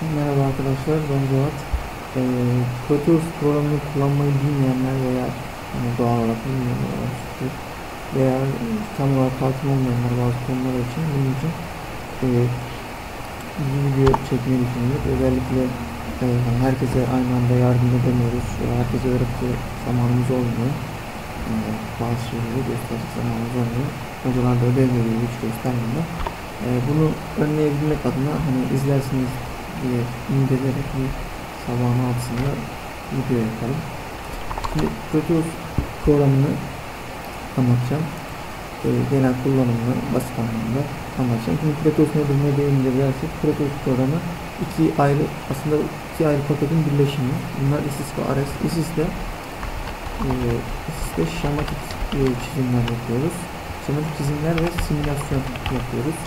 Merhaba arkadaşlar, ben Cevat. Ee, Proteus programını kullanmayı bilmeyenler veya hani doğal olarak bilmeyenler olmuştur. veya tam olarak hakim olmayanlar bazı konular için bunun için e, bir video çekmeyi düşünüyoruz. Özellikle e, herkese aynı anda yardım edemiyoruz. Herkese öğretecek zamanımız olmuyor. E, bazı şeyleri gösterecek zamanımız olmuyor. Hocalar da ödev veriyor hiç göstermiyor. E, bunu önleyebilmek adına hani izlersiniz diye ümit ederek bir sabahın altısında video yaparım. Şimdi Proteus programını anlatacağım. E, genel kullanımını basit anlamda anlatacağım. Şimdi Proteus nedir ne değildir dersek Proteus programı iki ayrı aslında iki ayrı paketin birleşimi. Bunlar ISIS ve ARES. ISIS'te e, ISIS'te şematik e, çizimler yapıyoruz. Şematik çizimler ve simülasyon yapıyoruz.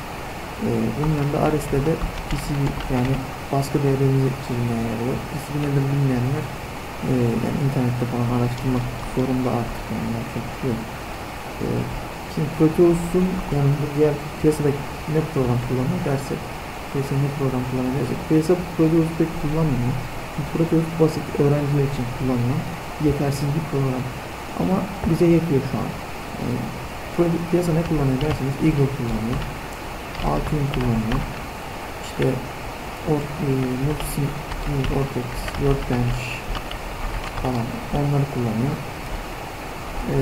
E, bunun yanında ARES'te de PCB yani baskı devremizi çizmeye yarıyor. PCB nedir bilmeyenler e, yani internette falan araştırmak zorunda artık yani yapacak bir şey yok. E, şimdi Proteus'un yanında diğer piyasadaki ne program kullanıyor dersek piyasa ne program kullanıyor dersek piyasa Proteus pek kullanmıyor. Proteus basit öğrenciler için kullanılan yetersiz bir program. Ama bize yetiyor şu an. E, piyasa ne kullanıyor derseniz Eagle kullanıyor. Altium kullanıyor. İşte or, e, Nupsi, Ortex, Workbench falan onları kullanıyor. E,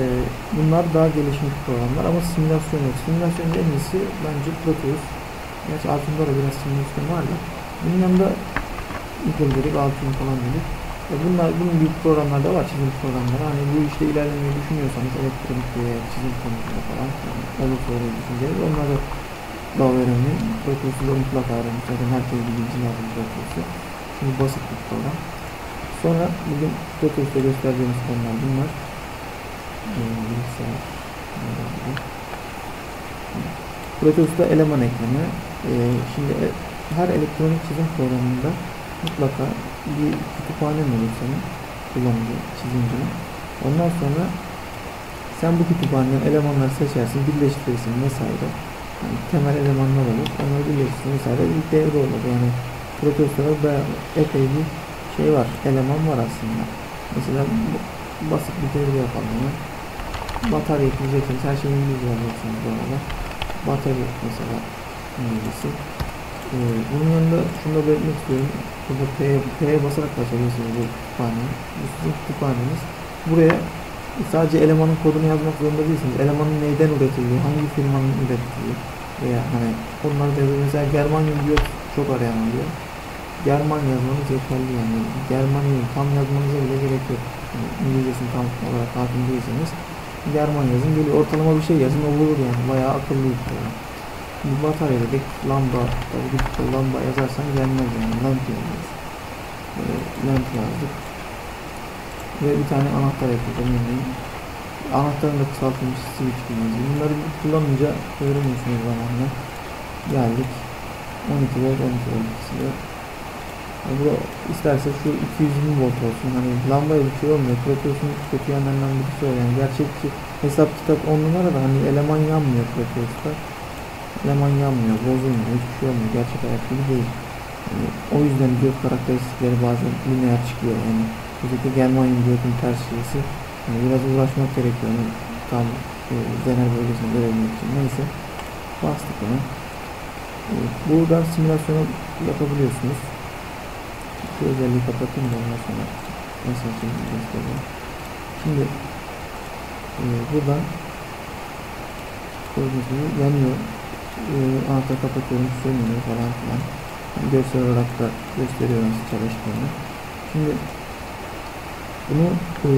bunlar daha gelişmiş programlar ama simülasyon yok. Simülasyonun en iyisi bence Proteus. Gerçi Altium'da da biraz simülasyon var da. Bunun yanında Eagle dedik, Altium falan dedik. E bunlar, bunun gibi programlar da var, çizim programları. Hani bu işte ilerlemeyi düşünüyorsanız elektronik veya çizim konusunda falan yani olursa orayı düşüneceğiz. Onlar da daha önemli. Proteus'u da mutlaka öğrenmiş. Zaten herkes bilinci lazım Proteus'u. Şimdi basit bir program. Sonra bugün Proteus'ta göstereceğimiz konular bunlar. Ee, bilgisayar. Proteus'ta eleman ekleme. Ee, şimdi e, her elektronik çizim programında mutlaka bir kütüphane olur senin kullanıcı, çizimcinin. Ondan sonra sen bu kütüphaneden elemanları seçersin, birleştirirsin vesaire yani temel elemanlar olur. Onları birleştirsin vesaire bir devre olur. Yani Proteus'ta da epey bir şey var. Eleman var aslında. Mesela basit bir devre yapalım. Ya. Batarya ekleyeceksiniz. Her şeyi İngilizce yazacaksınız bu arada. Batarya mesela İngilizcesi. Ee, bunun yanında şunu da belirtmek istiyorum. Burada P'ye basarak açabilirsiniz bu kütüphaneyi. Bu sizin. Buraya sadece elemanın kodunu yazmak zorunda değilsiniz. Elemanın neyden üretildiği, hangi firmanın ürettiği veya hani onları da mesela Germanyum diyor çok arayan oluyor. German yazmanız yeterli yani. Germanyum tam yazmanıza bile gerek yok. Yani İngilizcesini tam olarak hakim değilseniz German yazın geliyor. Ortalama bir şey yazın olur yani. Bayağı akıllı bir program. Şimdi batarya dedik. Lamba. Tabii lamba yazarsan gelmez yani. Lamp yazıyoruz. Böyle lamp yazdık ve bir tane anahtar yapacağım örneğin. Anahtarın da kısaltılmış switch kullanacağım. Bunları kullanınca öğreniyorsunuz zamanla. Geldik. 12 volt 12 volt ikisi yani bu isterse şu 220 volt olsun. Hani lambaya bir şey olmuyor. Proteus'un kötü yanlarından birisi o yani. Gerçekçi hesap kitap 10 numara da hani eleman yanmıyor Proteus'ta. Eleman yanmıyor, bozulmuyor, hiçbir şey olmuyor. Gerçek hayat gibi değil. Yani o yüzden diyot karakteristikleri bazen lineer çıkıyor yani. Özellikle Germanyum diyotun ters şeysi. Yani biraz uğraşmak gerekiyor onu tam e, zener bölgesini görebilmek için. Neyse. Bastık onu. E, buradan simülasyonu yapabiliyorsunuz. Şu özelliği kapatayım da ondan sonra nasıl açılır göstereyim. Şimdi e, buradan gördüğünüz gibi yanıyor. E, anahtar kapatıyorum sönmüyor falan filan. Yani görsel olarak da gösteriyor nasıl çalıştığını. Şimdi bunu e,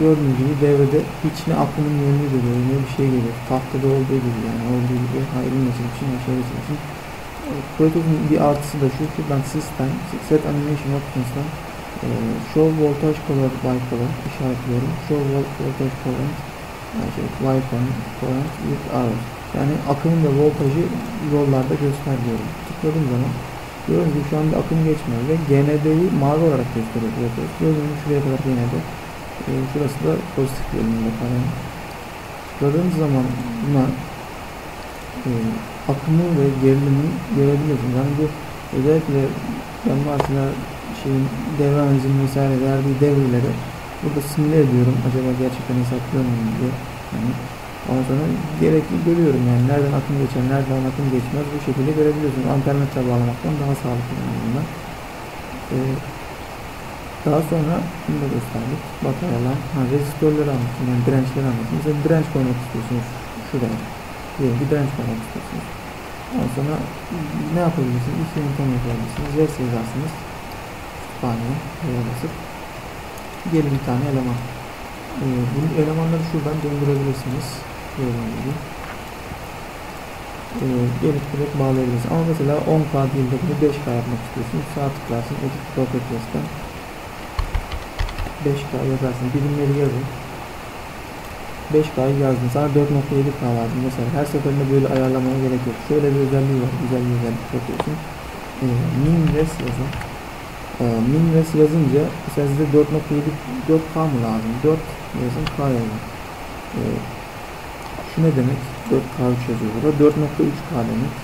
gördüğünüz gibi devrede hiç ne aklının yönünü geliyor ne bir şey geliyor. Tahtada olduğu gibi yani olduğu gibi ayrılması için aşağısı için. Prototype'in bir artısı da şu şuradan sistem set animation options'tan e, show voltage color by color işaretliyorum. Show voltage current yani şey y current with arrows. Yani akımın ve voltajı yollarda göster diyorum. Tıkladığım zaman Gördüğünüz gibi şu anda akım geçmiyor ve GND'yi mavi olarak gösteriyor Proteus. Gördüğünüz gibi şuraya kadar GND. E, şurası da pozitif bölümünde falan. Tıkladığınız zaman buna e, akımı ve gerilimi görebiliyorsunuz. Yani bu özellikle Ben mesela şeyin devre analizini vesaire verdiği devreleri burada simüle ediyorum. Acaba gerçekten hesaplıyor muyum diye. Yani ondan sonra gerekli görüyorum yani nereden akım geçer, nereden akım geçmez bu şekilde görebiliyorsunuz. Ampermetre bağlamaktan daha sağlıklı en azından. Ee, daha sonra bunu da gösterdik. Bataryalar, ha, rezistörleri anlatayım yani dirençleri anlatayım. Mesela direnç koymak istiyorsunuz şuraya. Diyelim ki direnç koymak istiyorsunuz. Ondan sonra ne yapabilirsiniz? İki yöntem yapabilirsiniz. Res yazarsınız. Kütüphaneye buraya basıp diyelim bir tane eleman. Ee, bunun elemanları şuradan döndürebilirsiniz. Gördüğünüz gibi. Ee, gelip direkt bağlayabilirsiniz. Ama mesela 10K değil de bunu 5K yapmak istiyorsunuz. Sağ tıklarsın. Edit Properties'ten 5K yazarsın. Birimleri yazın. 5K'yı yazdın. Sana 4.7K lazım. Mesela her seferinde böyle ayarlamaya gerek yok. Şöyle bir özelliği var. Güzel bir özellik yapıyorsun. Ee, min res yazın. Ee, min res yazınca mesela size 4.7 4K mı lazım? 4 yazın K yazın. Şu ne demek? 4K3 yazıyor burada. 4.3K demek.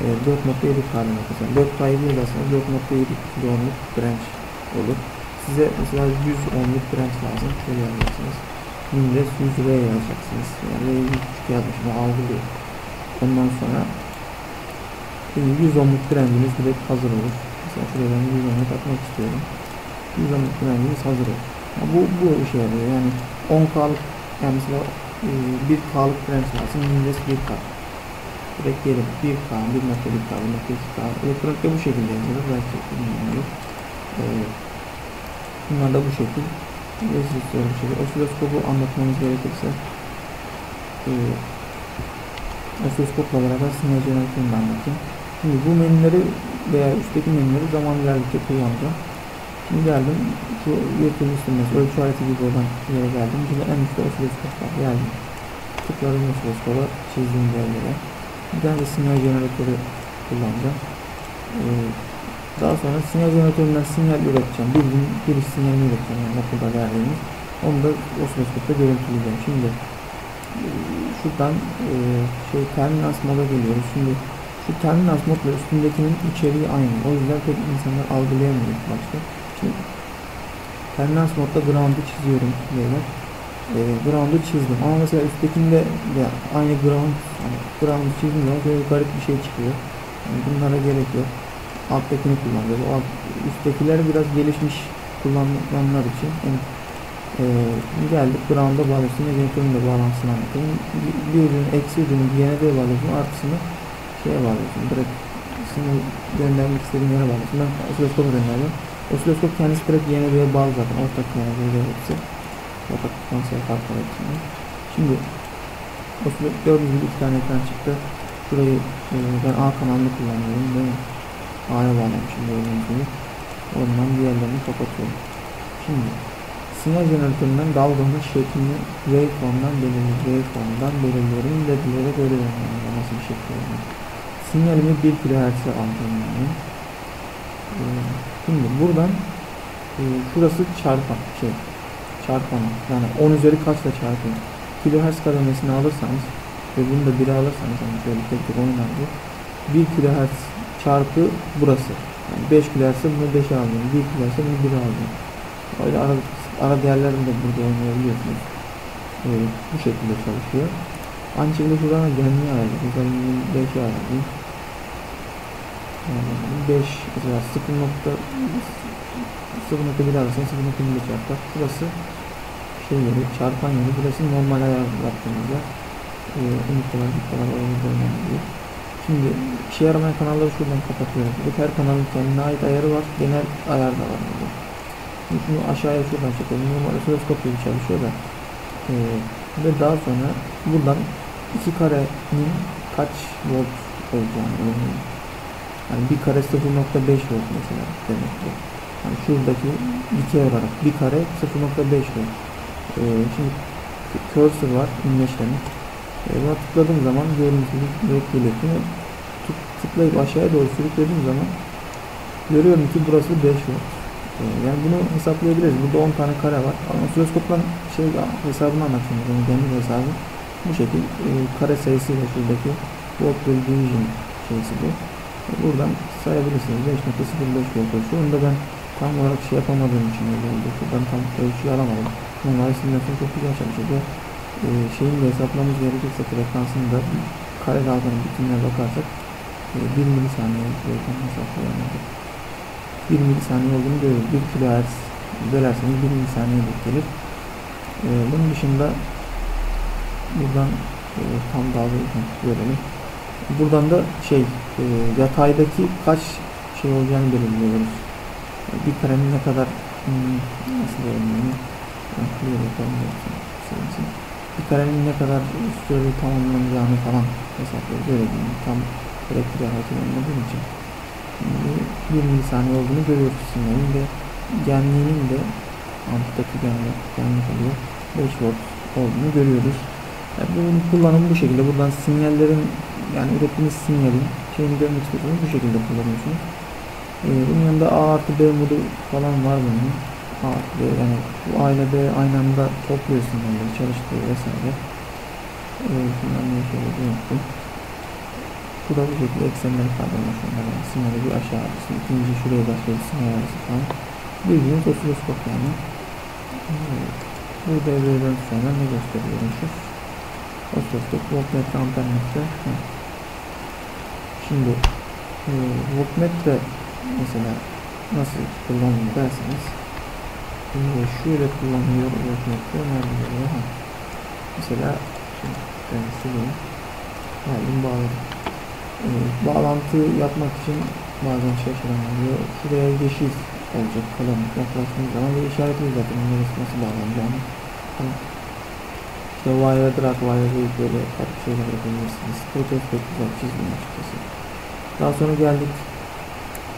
Ee, 4.7K demek mesela. 4K'yı bir yazarsanız 4.7 kilo ohmluk olur. Size mesela 100 ohmluk direnç lazım. Şöyle yazacaksınız. Minres 100 R yazacaksınız. Yani R'yi küçük yazmışım. Algılıyor. Ondan sonra 100 ohmluk direnciniz direkt hazır olur. Mesela şuraya ben 100 ohmluk atmak istiyorum. 100 ohmluk direnciniz hazır olur. Bu, bu işe yarıyor. Yani 10K'lık yani mesela e, 1K'lık direnç lazım. Minres 1K. Direkt diyelim 1K, 1.1K, 1.2K. Elektronikte bu şekilde yazılır. Belki bilmiyorum. Ee, bunlar da bu şekil. Resistör bir şekilde. Osiloskopu anlatmamız gerekirse e, osiloskopla beraber sinyal de anlatayım. Şimdi bu menüleri veya üstteki menüleri zaman ilerledikçe kullanacağım. Geldim şu virtual instruments ölçü aleti gibi olan yere geldim. Burada en üstte osiloskop var. Geldim. Tıkladım osiloskopa çizdiğim yerlere. Bir tane de sinyal jeneratörü kullanacağım. Ee, daha sonra sinyal jeneratöründen sinyal üreteceğim. Gün giriş sinyalini üreteceğim. Yani okulda verdiğimiz. Onu da osiloskopta görüntüleyeceğim. Şimdi e, şuradan e, şey terminals moda geliyoruz. Şimdi şu terminals modla üstündekinin içeriği aynı. O yüzden pek insanlar algılayamıyor başta. Şimdi terminals modda ground'u çiziyorum beyler. E, ground'u çizdim. Ama mesela üsttekinde de aynı ground yani ground'u çizdiğim zaman böyle garip bir şey çıkıyor. Yani bunlara gerek yok alttakini kullanacağız. Alt, üsttekiler biraz gelişmiş kullananlar için yani, e, geldik ground'a ve jeneratörün de bağlantısını anlatayım. Bir, bir ürün eksi ürünü GND'ye bağlıyorsun artısını şeye bağlıyorsun. Direkt sını göndermek istediğin yere bağlıyorsun. Ben osiloskopa gönderdim. Osiloskop kendisi direkt GND'ye bağlı zaten. Ortak GND'ye hepsi. Ortak konsey farklı hepsini. Şimdi osiloskop gördüğünüz gibi iki tane ekran çıktı. Şurayı e, ben A kanalını kullanıyorum değil mi? A'ya bağlamışım gördüğünüz. Ondan diğerlerini kapatıyorum. Şimdi sinyal jeneratöründen dalgamın şeklini waveform'dan belirliyorum. Waveform'dan belirliyorum. LED'lere görüyorum yani nasıl bir şekilde. Sinyalimi 1 kHz'e aldım yani. Ee, şimdi buradan e, şurası çarpan şey çarpan yani 10 üzeri kaçla çarpıyor. Kilohertz kademesini alırsanız ve bunu da 1'e alırsanız yani şöyle tek tek onun aldı. 1 kHz çarpı burası. Yani 5 kilerse bunu 5'e aldım. 1 kilerse bunu 1'e aldım. Öyle ara, ara değerlerini de burada oynayabiliyorsunuz. Ee, bu şekilde çalışıyor. Aynı şekilde şuradan genliği ayarladım. Mesela 5'e ayarladım. Yani 5 mesela 0 nokta 0.1 alırsan 0.1 çarpar. Burası şey yeri, çarpan yeri. Burası normal ayar yaptığımızda. Ee, unutmadan bir kadar oynayıp oynayabiliyor. Şimdi işe yaramayan kanalları şuradan kapatıyorum. Bu her kanalın kendine ait ayarı var. Genel ayar da var burada. Şimdi şunu aşağıya şuradan çekelim. Normal osiloskop gibi çalışıyor da. Ee, ve daha sonra buradan iki karenin kaç volt olacağını öğreniyorum. Yani bir kare 0.5 volt mesela demek bu. Yani şuradaki dikey olarak bir kare 0.5 volt. Ee, şimdi cursor var, inme işlemi. E, buna tıkladığım zaman gördüğünüz gibi direkt geliyor. Bunu tıklayıp aşağıya doğru sürüklediğim zaman görüyorum ki burası 5 volt. E, yani bunu hesaplayabiliriz. Burada 10 tane kare var. Ama osiloskoptan şey hesabını anlatayım. Yani kendi hesabı. Bu şekil e, kare sayısıyla şuradaki volt division şeysi bu. Buradan sayabilirsiniz. 5.05 volt ölçü. Onu da ben tam olarak şey yapamadığım için öyle oldu. Şuradan tam ölçüyü alamadım. Bunlar simülasyon çok güzel çalışıyor ve e, şeyin de hesaplamamız gerekirse frekansını da kare dalganın bütününe bakarsak e, 1 milisaniye şuradan hesaplayamadım. 1 milisaniye olduğunu görüyoruz. 1 kHz bölerseniz 1 milisaniye gelir. E, bunun dışında buradan e, tam dalgayı görelim. Buradan da şey e, yataydaki kaç şey olacağını belirliyoruz. E, bir karenin ne kadar hmm, nasıl silinsin. Bir karenin ne kadar süreli tamamlanacağını falan hesaplıyoruz. Öyle diyeyim. Tam elektriğe hakim olmadığım için. Şimdi 1 milisaniye olduğunu görüyoruz sinyalin ve genliğinin de amputtaki genlik, genlik oluyor. 5 volt olduğunu görüyoruz. Yani bunun kullanımı bu şekilde. Buradan sinyallerin yani ürettiğiniz sinyalin şeyini görmek istiyorsanız bu şekilde kullanıyorsunuz. Ee, bunun yanında A artı B modu falan var bunun. A artı B yani bu A ile B aynı anda topluyor sinyalleri çalıştığı vesaire. Ee, şundan ne olduğunu unuttum. Bu da bu şekilde eksenleri kaldırma şunlar yani sinyali bir aşağı alsın. ikinci şuraya başlıyor sinyal arası falan. Bildiğiniz osiloskop yani. Ee, bu devreden sonra ne gösteriyormuşuz? Osiloskop voltmetre ampermetre. Şimdi e, voltmetre mesela nasıl kullanılır derseniz e, şöyle kullanılıyor voltmetre nerede? Ha. Mesela şimdi ben sileyim. Halim bağladım. E, bağlantı yapmak için bazen şaşıramıyor. Şuraya yeşil olacak kalem yaklaştığınız zaman ve işaretliyor zaten neresi nasıl bağlanacağını. Tamam. İşte wire drag wire böyle farklı şeyler yapabilirsiniz. Protest pek güzel çizdim açıkçası. Daha sonra geldik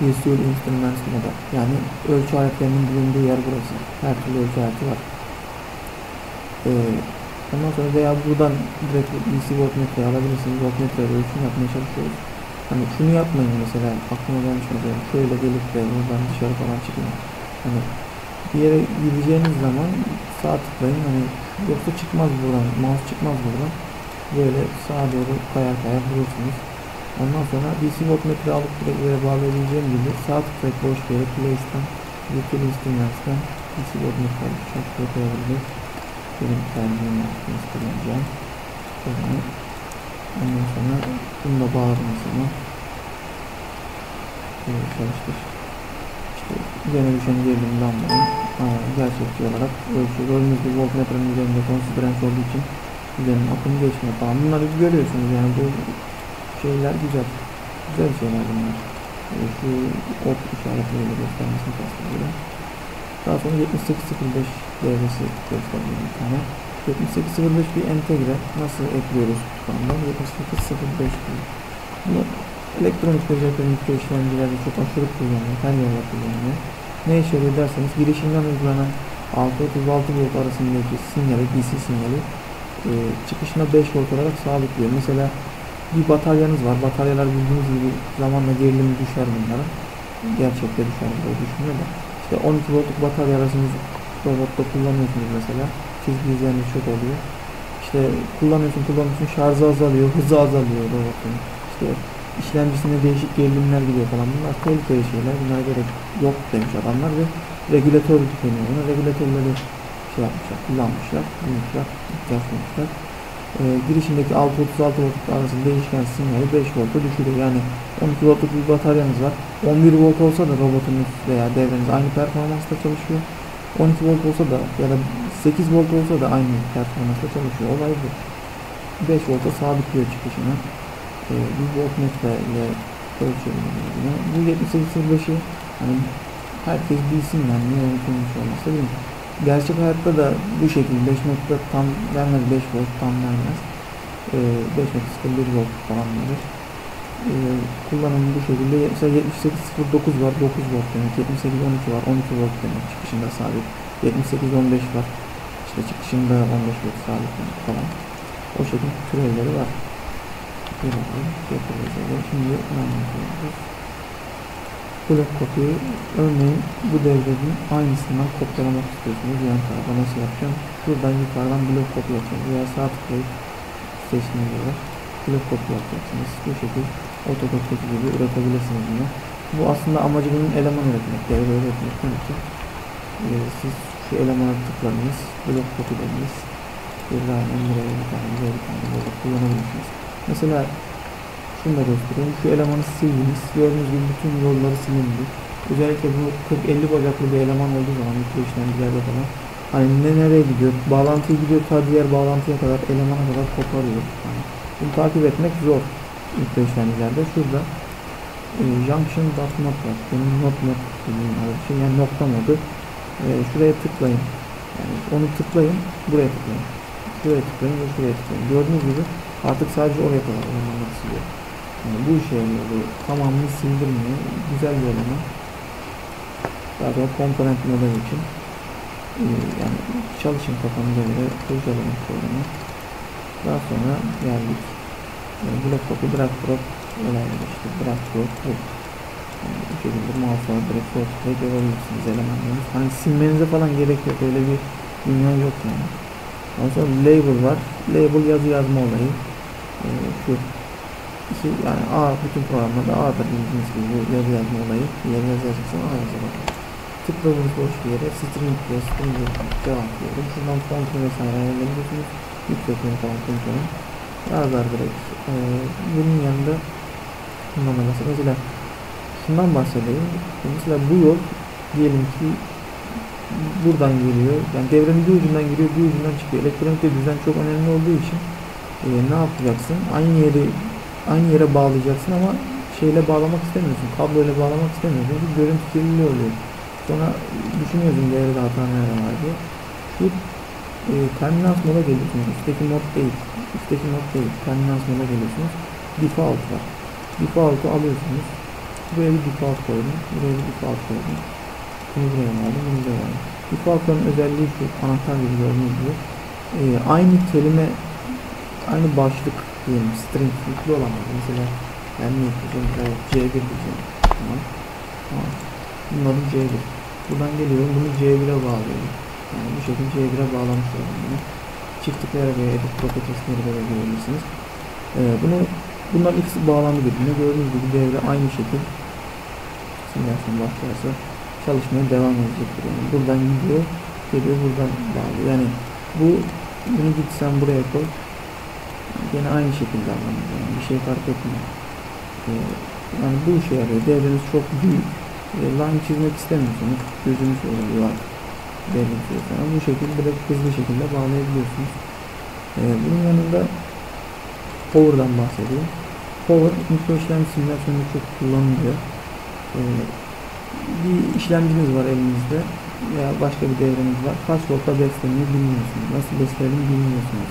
Visual Instruments moda. Yani ölçü aletlerinin bulunduğu yer burası. Her türlü ölçü aleti var. Ee, ondan sonra veya buradan direkt DC voltmetreyi alabilirsiniz. Voltmetre ölçüm yapmaya çalışıyoruz. Hani şunu yapmayın mesela aklıma gelmiş mesela şöyle gelip de buradan dışarı falan çıkın. Hani bir yere gideceğiniz zaman sağ tıklayın hani yoksa çıkmaz buradan mouse çıkmaz buradan böyle sağa doğru kayar kayar bulursunuz ondan sonra DC voltmetre alıp direkt bağlayabileceğim gibi sağ tıklayıp boş yere place'den virtual instruments'ten DC voltmetre alıp şarkıya koyabiliriz benim tercihim yaptığını kullanacağım yani ondan sonra bunu da zaman böyle çalıştır işte üzerine düşen gerilim lambanın gerçekçi olarak ölçüyor. Gördüğünüz gibi voltmetrenin üzerinde konsiderans olduğu için üzerinin akımı geçmiyor falan. Bunları görüyorsunuz yani bu şeyler güzel. Güzel şeyler bunlar. E, şu ok işaretleriyle göstermesini kastediyorum. Daha sonra 7805 devresi gösterdiğim bir tane. 7805 bir entegre. Nasıl ekliyoruz tutandan? 7805 Bunu elektronik ve elektronik işlemcilerde çok aşırı kullanılıyor. Her yerde kullanılıyor. Ne işe yarıyor derseniz girişinden uygulanan 636 volt arasındaki sinyali, DC sinyali e, çıkışına 5 volt olarak sabitliyor. Mesela bir bataryanız var. Bataryalar bildiğiniz gibi zamanla gerilimi düşer bunlara. Gerçekte düşer bu düşmüyor da. İşte 12 voltluk batarya arasınız robotta kullanıyorsunuz mesela. Çizgi izleriniz çok oluyor. İşte kullanıyorsun kullanıyorsun şarjı azalıyor, hızı azalıyor robotun. İşte işlemcisinde değişik gerilimler gidiyor falan. Bunlar tehlikeli şeyler. Bunlara gerek yok demiş adamlar ve regülatör deniyor buna. Regülatörleri şey yapmışlar, kullanmışlar, bulmuşlar, ihtiyaç bulmuşlar. Ee, girişindeki 636 voltluk arasında değişken sinyali 5 volta düşürüyor. Yani 12 voltluk bir bataryanız var. 11 volt olsa da robotunuz veya devreniz aynı performansla çalışıyor. 12 volt olsa da ya da 8 volt olsa da aynı performansla çalışıyor. Olay bu. 5 volta sabitliyor çıkışını e, bir voltmetre ile bunu. Bu 7805'i hani herkes bilsin yani niye unutulmuş olmasa değil mi? Gerçek hayatta da bu şekilde 5 nokta tam vermez 5 volt tam vermez. E, 5.01 volt falan verir. E, kullanımı bu şekilde mesela 7809 var 9 volt demek 7812 var 12 volt demek çıkışında sabit 7815 var işte çıkışında 15 volt sabit demek falan o şekilde türevleri var Birazdan yapılacak. Şimdi ne yapıyoruz? Blok kopyayı örneğin bu devrenin aynısından kopyalamak istiyorsunuz. Yan tarafa nasıl yapacağım? Şuradan yukarıdan blok kopya yapacağız veya sağ tıklayıp seçtiğiniz olarak blok kopya yapacaksınız. Bu şekilde otodot'taki gibi üretebilirsiniz bunu. Bu aslında amacı bunun eleman üretmek, devre üretmek demek ki. Ee, siz şu elemana tıkladınız, blok copy dediniz. Bir aynen buraya bir tane, bir tane böyle kullanabilirsiniz. Mesela şunu da göstereyim. Şu elemanı sildiniz. Gördüğünüz gibi bütün yolları silindi. Özellikle bu 40-50 bacaklı bir eleman olduğu zaman mikro işlemcilerde falan hani ne nereye gidiyor, bağlantıyı gidiyor ta diğer bağlantıya kadar, elemana kadar koparıyor. Yani bunu takip etmek zor mikro işlemcilerde. Şurada e, junction dot not var. Benim not not dediğim şey yani nokta modu. E, şuraya tıklayın. Yani onu tıklayın, buraya tıklayın. Şuraya tıklayın ve şuraya tıklayın. Gördüğünüz gibi artık sadece oraya kadar elemanları siliyor. Yani bu bu. Tamamını sildirmiyor. Güzel bir eleman. Daha sonra komponent model için e, yani çalışın kafanıza göre kurcalamak programı. Daha sonra geldik. E, blok copy drag drop olayları işte drag drop bu. Yani bu şekilde mouse'a direkt sol tıklayıp yapabilirsiniz elemanlarınız. Hani silmenize falan gerek yok. Öyle bir dünya yok yani. Ondan sonra label var. Label yazı yazma olayı. E, şu iki yani A bütün programlarda A'dır bildiğiniz gibi bu yazı yazma olayı. Yazı yazacaksan A yazar. Tıkladığınız boş bir yere string diye string cevap diyorum. Şuradan fontunu vesaire ayarlayabiliyorsunuz. Yüksekliğini falan kontrolün. Yazar direkt. Ee, bunun yanında bundan da mesela, şundan bahsedeyim. Mesela bu yol diyelim ki buradan geliyor. Yani devrenin bir ucundan giriyor, bir ucundan çıkıyor. Elektronik düzen çok önemli olduğu için e, ne yapacaksın? Aynı yeri aynı yere bağlayacaksın ama şeyle bağlamak istemiyorsun. Kabloyla bağlamak istemiyorsun. Çünkü görüntü kirliliği oluyor. Sonra düşünüyorsun devrede hata nerede var diye. Şu e, terminals moda geliyorsunuz. Üstteki mod değil. Üstteki mod değil. Terminals moda geliyorsunuz. Default var. Default'u alıyorsunuz. Buraya bir default koydum. Buraya bir default koydum. Bunu buraya aldım. Bunu buraya aldım. Default'ların özelliği şu. Anahtar gibi gördüğünüz gibi. E, aynı kelime aynı başlık diyelim string yüklü olamaz. Mesela ben ne yapacağım? C1 diyeceğim. Tamam. Tamam. Bunların C1. Buradan geliyorum. Bunu C1'e bağlıyorum. Yani bu şekilde C1'e bağlamış oldum bunu. Çift tıklayarak veya edit properties'leri böyle görebilirsiniz. Ee, bunu bunların ikisi bağlandı birbirine. Gördüğünüz gibi devre aynı şekilde simülasyon başlarsa çalışmaya devam edecektir. Yani buradan gidiyor, geliyor buradan bağlıyor. Yani bu bunu git sen buraya koy. Yine aynı şekilde anlamıyor. Yani bir şey fark etmiyor. Ee, yani bu işe yarıyor. Devreniz çok büyük e, line çizmek istemiyorsanız gözünüz oluyor belirtiyorsan bu şekilde direkt hızlı şekilde bağlayabiliyorsunuz. E, bunun yanında Power'dan bahsedeyim. Power mikro işlem simülasyonunda çok kullanılıyor. E, bir işlemciniz var elinizde veya başka bir devreniz var. Kaç voltta beslediğini bilmiyorsunuz. Nasıl beslediğini bilmiyorsunuz.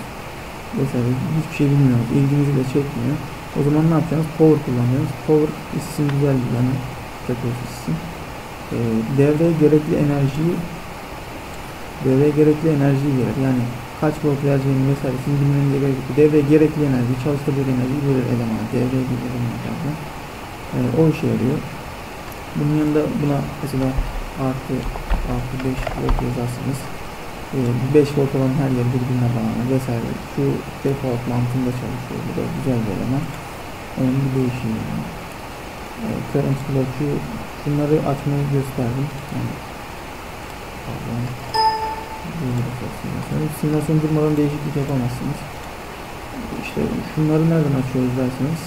Mesela hiçbir şey bilmiyorsunuz. İlginizi de çekmiyor. O zaman ne yapacaksınız? Power kullanıyorsunuz. Power isim güzel bir yanı yapıyorsun. E, devreye gerekli enerjiyi devreye gerekli enerjiyi verir. Yani kaç volt vereceğini vesairesini bilmenize gerek yok. Devreye gerekli enerji, çalıştırdığı enerji verir elemana. Devreye bir elemanlardan. E, o işe yarıyor. Bunun yanında buna mesela artı artı 5 volt yazarsınız. E, 5 volt olan her yer birbirine bağlanır vesaire. Şu default mantığında çalışıyor. Bu da güzel bir eleman. Onun bir değişimi yani e, current block'u bunları açmayı gösterdim. Yani, pardon. Simülasyon durmadan değişiklik yapamazsınız. İşte şunları nereden açıyoruz derseniz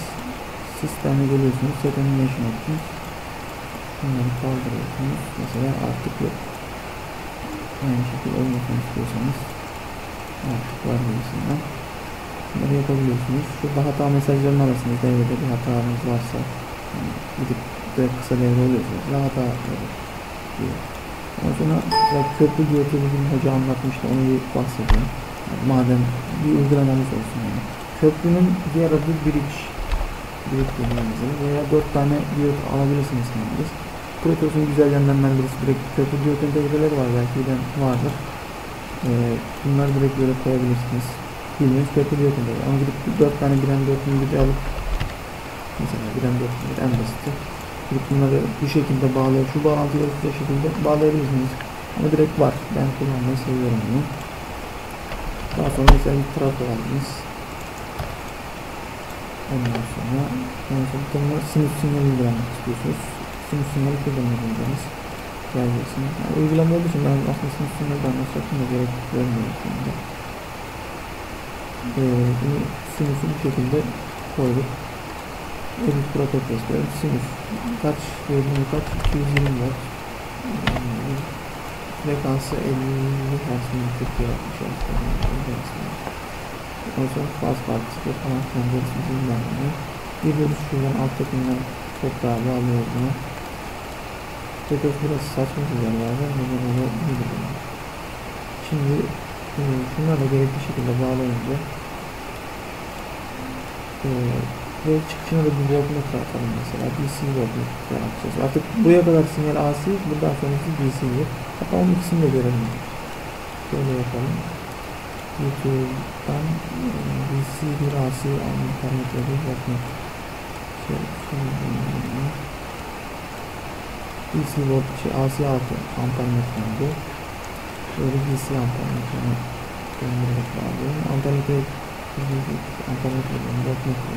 sisteme geliyorsunuz. Set animation options. Bunları kaldırıyorsunuz. Mesela artık yok. Aynı şekilde olmasını istiyorsanız artık var gibisinden. Bunları yapabiliyorsunuz. Şurada hata mesajlarını alırsınız. Devrede bir hatanız varsa yani gidip direkt kısa devre oluyorsunuz. Hata verir diyor. Ondan sonra mesela köprü diyeti bugün hoca anlatmıştı. Onu bir bahsedeyim. Yani madem bir uygulamamız olsun yani. Köprünün diğer adı bridge. Bridge veya dört tane diyot alabilirsiniz kendiniz. Protos'un güzel yanlarından birisi direkt köprü diyot entegreleri var belki de vardır. Ee, bunları direkt böyle koyabilirsiniz. Bilmiyoruz köprü diyot entegreleri. Ama gidip dört tane bilen dört bir alıp Mesela bilen dört en basiti. Gidip bunları bu şekilde bağlayıp şu bağlantıyı bu şekilde bağlayabilirsiniz. Ama direkt var. Ben kullanmayı seviyorum bunu. Daha sonra mesela bir trafo aldınız. Ondan sonra ondan sonra sinüs sinyali vermek istiyorsunuz. Sinüs sinyali kullanıyorsunuz. Geleceksin. Yani uygulama olduğu için ben aslında sinüs sinyali de anlatacağım da gerek görmüyorum şimdi. Ee, bunu sinüsü bu şekilde koyduk. Edit protokol test. Sinüs kaç verimli kaç? 220 watt. Yani frekansı 50 Hz mi 40 yapmış aslında. Ondan sonra faz partisi falan gerisini bilmem Giriyoruz şuradan alttakinden toprağa bağlıyoruz bunu. Tekrar burası saçma güzel yerler. Neden öyle bilmiyorum. Şimdi şunlarla gerekli şekilde bağlayınca ve çıkışına da bir voltmetre atalım mesela. DC voltmetre atacağız. Artık buraya kadar sinyal AC, buradan sonrası DC'yi. Hatta onun ikisini de görelim. Şöyle yapalım. YouTube'dan DC bir AC alma parametreleri voltmetre. Şöyle, şöyle DC volt şey AC artı ampermetreydi. Böyle DC ampermetreni göndererek bağlıyorum. Ampermetre ampermetre voltmetre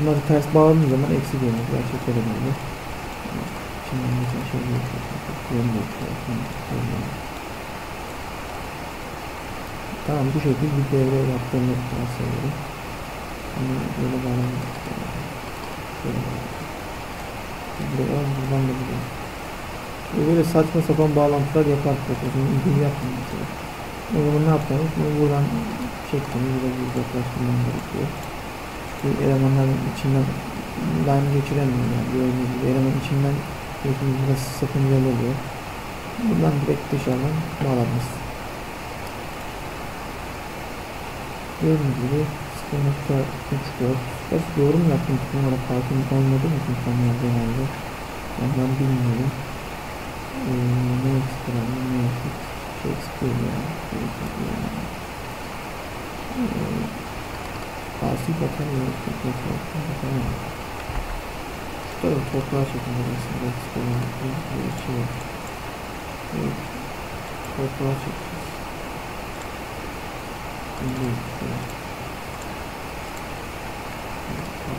Bunları ters bağladığım zaman eksi görünüyor. Gerçekten öyle. Şimdi mesela şöyle görünüyor. Tamam bu şekilde bir devre yaptığımı varsayıyorum. Bunu böyle bağlamak Buraya buradan da buraya. Böyle saçma sapan bağlantılar yapar profesörün ilgili yapmıyor mesela. O zaman ne yapacağız? Bunu buradan çektiğimiz biraz uzaklaştırmam gerekiyor. Çünkü elemanların içinden line geçiremiyor yani gördüğünüz gibi eleman içinden geçtiğimiz biraz sakıncalı oluyor. Buradan direkt dışarıdan bağladınız. Gördüğünüz gibi 0.34 Gerçi doğru mu yaptım tam olarak hakim olmadığım için konuya genelde ondan bilmiyorum. Ee, ne eksik ama ne eksik şey. Şey yani. Ee, Asi batarya toprağa batarya. Şu tarafı toprağa çekin aslında olan bir şey var. Evet. Toprağa çekeceğiz.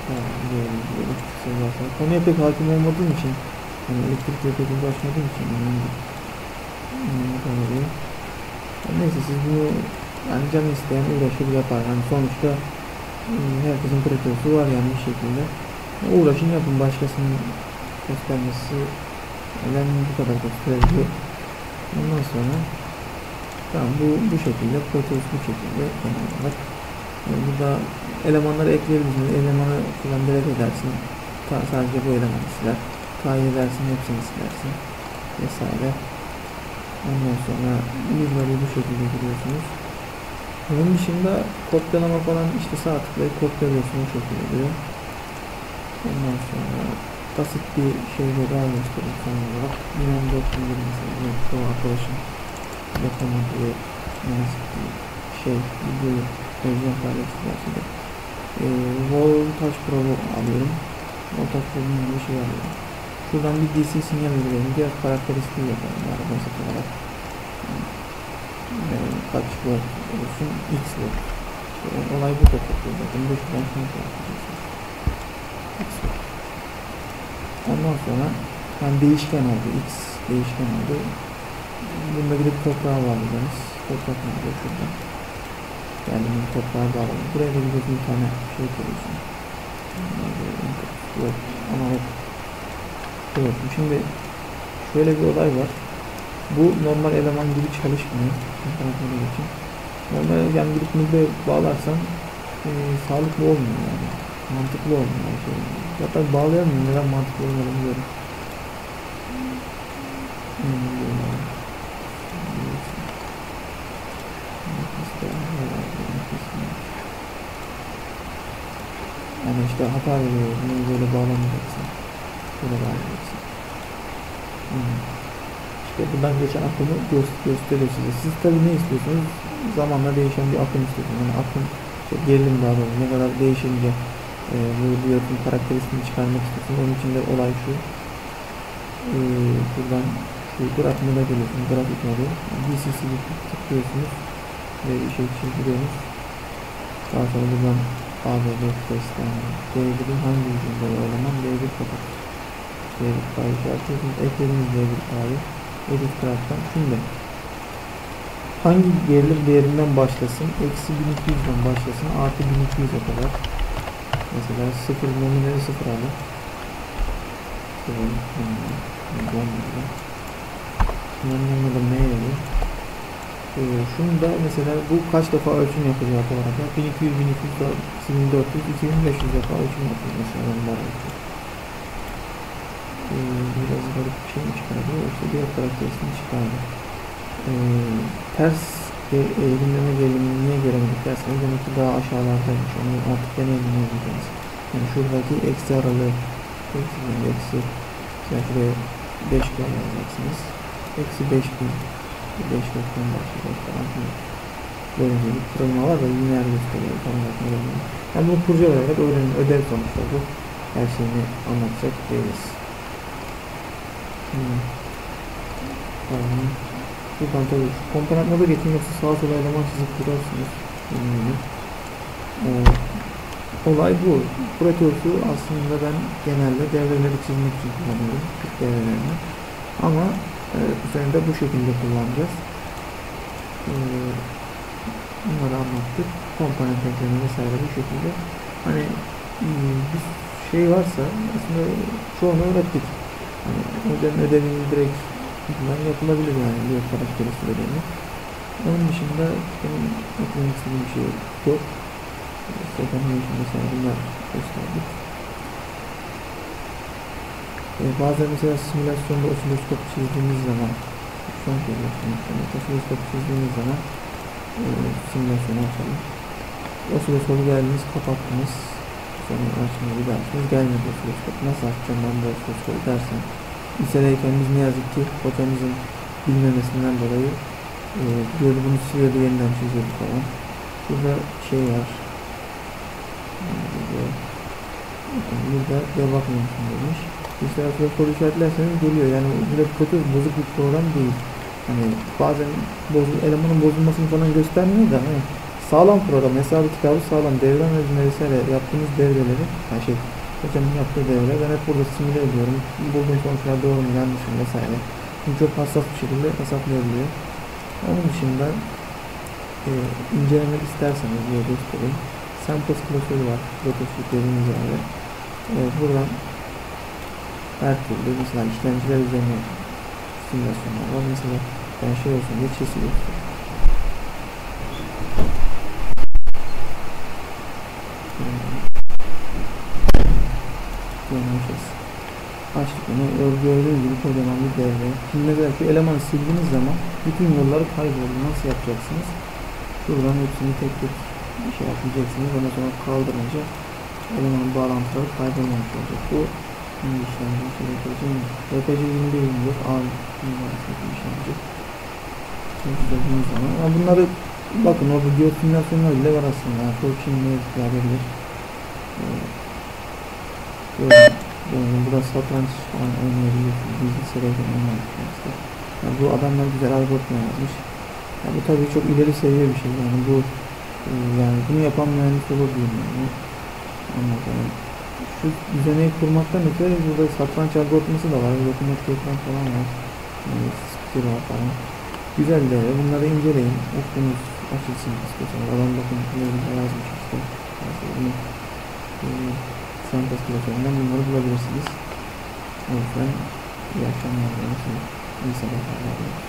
Şöyle. zaten. Konuya pek hakim olmadığım için yani elektrikle pek uğraşmadığım için yani, yani, neyse siz bunu yani canı isteyen uğraşır yapar. Yani sonuçta herkesin pratiği var yani bir şekilde. Uğraşın yapın başkasının göstermesi ben bu kadar gösterebiliyor. Ondan sonra tamam bu bu şekilde Proteus bu şekilde genel olarak yani burada elemanları ekleyebilirsin. Elemanı falan delete edersin. Ta, sadece bu elemanı siler. Tayin edersin hepsini silersin. Vesaire. Ondan sonra yüzleri bu şekilde giriyorsunuz. Bunun dışında kopyalama falan işte sağ tıklayıp kopyalıyorsun o şekilde oluyor. Ondan sonra basit bir şeyle daha göstereyim son olarak. Yine 420 mesela çoğu arkadaşım yapamadığı şey videoyu vereceğim paylaştılarsa da e, Voltage Pro'yu alıyorum. Voltage Pro'nun bir şey alıyorum. Şuradan bir DC sinyal veriyorum. Biraz karakteristiği yapalım. Yani basit olarak. Yani kaç volt olsun? X volt. İşte olay bu da topluyor zaten. Bu şuradan şunu yapıyorsunuz. X volt. Ondan sonra yani değişken oldu. X değişken oldu. Bunda gidip toprağa bağlayacağız. Toprak nerede? Şuradan kendini toprağa bağladım. Buraya da bir tane şey koyuyorsun. Yok ama hep koyuyorsun. Şimdi şöyle bir olay var. Bu normal eleman gibi çalışmıyor. Normal yani gidip burada bağlarsan e, sağlıklı olmuyor yani. Mantıklı olmuyor. Şey. Zaten bağlayamıyorum. Neden mantıklı olmuyor bilmiyorum. Hmm, Yani işte hata veriyor. Bunu böyle bağlamayacaksın. Böyle bağlayacaksın. Hmm. İşte buradan geçen akımı gö gösteriyor size. Siz tabi ne istiyorsunuz? Zamanla değişen bir akım istiyorsunuz. Yani akım, işte gerilim daha doğrusu ne kadar değişince e, bu diyotun karakteristiğini çıkarmak istiyorsunuz. Onun için de olay şu. E, buradan şu grafik moda geliyorsunuz. Grafik modu. DCC'yi tıklıyorsunuz. Ve şey çizdiriyorsunuz. Daha sonra buradan ABB testten D1'in hangi ucunda eleman D1 kapatır. D1 file işaretliyorsunuz. Eklediğiniz D1 file edit craft'tan şimdi hangi gerilim değerinden başlasın? Eksi 1200'den başlasın. Artı 1200'e kadar. Mesela 0 nominali 0 alın. 0 nominali. Da M yazıyor. Ee, şunu da mesela bu kaç defa ölçüm yapılıyor arada? 1200, 1200, 2400, 2500 defa ölçüm yapılıyor mesela ölçüyor. Ee, biraz garip bir şey mi çıkardı? Yoksa diğer karakterisini çıkardı. Ee, ters eğilimleme gerilimini niye göremedik derseniz demek ki daha aşağılardaymış. Onu artık deneyimleyeceğiz. Yani şuradaki eksi aralığı eksi, eksi mesela şuraya 5 kere yazacaksınız. Eksi 5000 5 noktadan başlayacak falan filan. Böyle bir kırılma var da lineer gösteriyor. Tam olarak ne oluyor. Yani bunu kurcalayarak öğrenin. Ödev sonuçta bu. Her şeyini anlatacak değiliz. Hmm. Tamam. Buradan tabii şu komponent moda geçin yoksa sağa sola eleman çizip kurarsınız. Bilmiyorum. Ee, olay bu. Proteus'u aslında ben genelde devreleri çizmek için kullanıyorum. Ama e, üzerinde bu şekilde kullanacağız. E, bunları anlattık. Komponent ekleme vesaire bu şekilde. Hani e, bir şey varsa aslında çoğunu öğrettik. Hani ödev, ödevini direkt yapılabilir yani bir karakteri söylediğini. Onun dışında benim eklemek istediğim bir şey yok. Second Nation mesela bunlar gösterdik. E, bazen mesela simülasyonda osiloskop çizdiğimiz zaman şu an. Osiloskop çizdiğimiz zaman e, simülasyonu açalım. Osiloskopu geldiniz kapattınız. Sonra açmayı bir açtınız. Gelmedi osiloskop. Nasıl açacağım ben bu osiloskopu dersen. Lisedeyken biz ne yazık ki hocamızın bilmemesinden dolayı e, diyordu bunu siliyordu yeniden çiziyordu falan. Burada şey var. Burada, burada debug menüsü demiş. İşte soru işaretlerseniz geliyor. Yani da kötü bozuk bir program değil. Hani bazen bozu, elemanın bozulmasını falan göstermiyor da hani sağlam program, hesabı kitabı sağlam, devre analizine vesaire yaptığınız devreleri, yani şey, hocamın yaptığı devre ben hep burada simüle ediyorum. Bulduğum sonuçlar doğru mu yanlış mı vesaire. Çünkü çok hassas bir şekilde hesaplayabiliyor. Onun dışında e, incelemek isterseniz diye göstereyim. Samples klasörü var. Prototip dediğimiz yerde. E, buradan her türlü mesela işlemciler üzerine simülasyonlar var. Mesela ben şey olsun diye çizgi. Görmüşüz. Açtık onu. Gördüğünüz gibi kocaman bir devre. Şimdi mesela şu elemanı sildiğiniz zaman bütün yolları kayboldu. Nasıl yapacaksınız? Şuradan hepsini tek tek şey yapacaksınız. Ondan sonra kaldırınca elemanın bağlantıları kaybolmamış olacak. Bu işlemci şey yapacağım? RPG 21 24 A işlemci. Çalıştırdığınız zaman. Yani bunları bakın orada geosimülasyonlar bile var aslında. Yani çok haberi yok. Ee, böyle burada satranç falan oynayabiliyorsunuz. Bilgisayarda oynayabiliyorsunuz. Yani bu adamlar güzel algoritma yazmış. Yani bu tabii çok ileri seviye bir şey. Yani bu e, yani bunu yapan mühendis olur diyeyim yani. Anladım. Şu düzeneyi kurmaktan öte burada satranç algoritması da var. Dokunmatik ekran falan var. Yani spiker var falan. Güzel de bunları inceleyin. Okunuz açılsın istiyorsanız. Adam bakın ne yazmış işte. Yani bunu, e, Santos platformundan bunları bulabilirsiniz. O yüzden iyi akşamlar. İyi sabahlar.